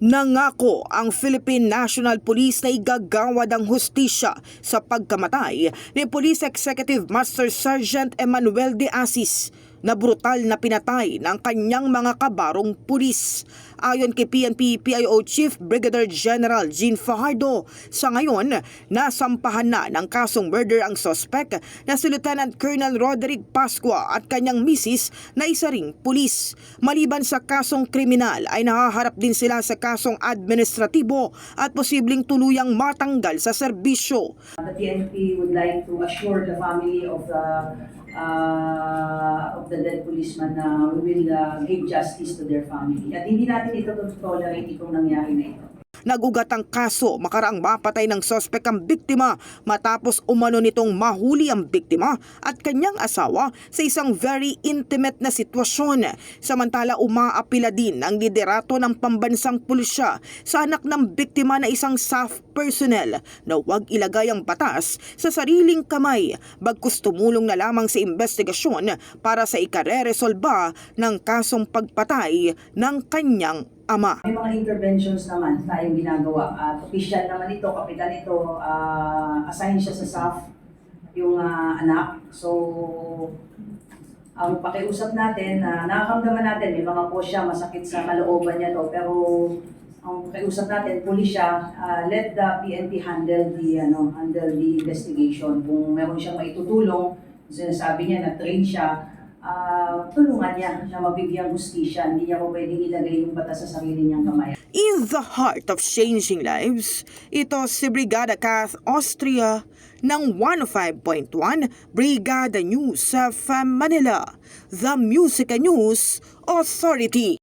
Nangako ang Philippine National Police na igagawad ang hustisya sa pagkamatay ni Police Executive Master Sergeant Emmanuel de Asis na brutal na pinatay ng kanyang mga kabarong pulis. Ayon kay PNP PIO Chief Brigadier General Jean Fajardo, sa ngayon, nasampahan na ng kasong murder ang sospek na si Lieutenant Colonel Roderick Pascua at kanyang misis na isa ring pulis. Maliban sa kasong kriminal ay nahaharap din sila sa kasong administratibo at posibleng tuluyang matanggal sa serbisyo. The PNP would like to assure the family of the uh, of the dead policeman na we will uh, give justice to their family. At hindi natin ito tolerate itong nangyari na ito. Nagugat ang kaso makaraang mapatay ng sospek ang biktima matapos umano nitong mahuli ang biktima at kanyang asawa sa isang very intimate na sitwasyon. Samantala umaapila din ang liderato ng pambansang pulisya sa anak ng biktima na isang SAF personnel na huwag ilagay ang batas sa sariling kamay bagkus tumulong na lamang sa investigasyon para sa ikareresolba ng kasong pagpatay ng kanyang ama. May mga interventions naman tayong ginagawa. At official naman ito, kapitan ito, uh, assign siya sa SAF, yung ah, anak. So, ang pakiusap natin, na nakakamdaman natin, may mga po siya, masakit sa kalooban niya to, pero ang pakiusap natin, pulis siya, ah, let the PNP handle the, ano, handle the investigation. Kung meron siyang maitutulong, sinasabi niya na train siya, ah, tulungan niya na mabigyang hustisya. Hindi niya po pwedeng ilagay yung bata sa sarili niyang kamay. In the heart of changing lives, ito si Brigada Kath Austria ng 105.1 Brigada News sa Manila, the Music News Authority.